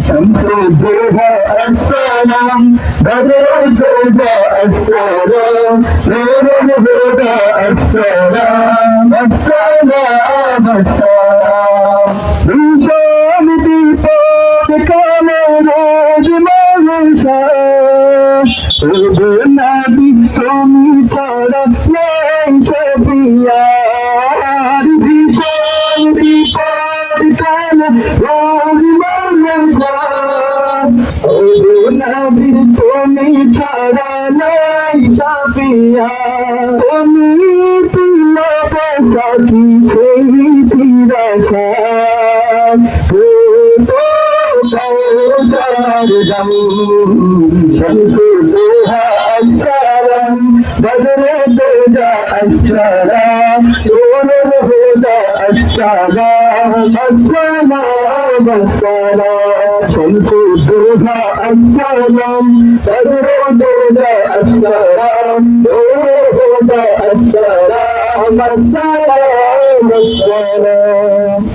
شمس الضحى السلام بدر الهدى السلام نور الهدى السلام السلام السلام ভীষণ বিপদ কালে রোজ মানুষ তবু নাবি তুমি ছাড়া নেই সবিয়ার ভীষণ বিপদ কালে রোজ মানুষ তবু নবী তুমি ছাড়া নাই সাফিয়া তুমি পিলা সাকি সেই ফিরাশা বদরে তো যা আসরা নূর হুদা আসরা আসরা আসরা শমসুর السلام شمس الضحى السلام بدر الدجى السلام نور الهدى السلام السلام السلام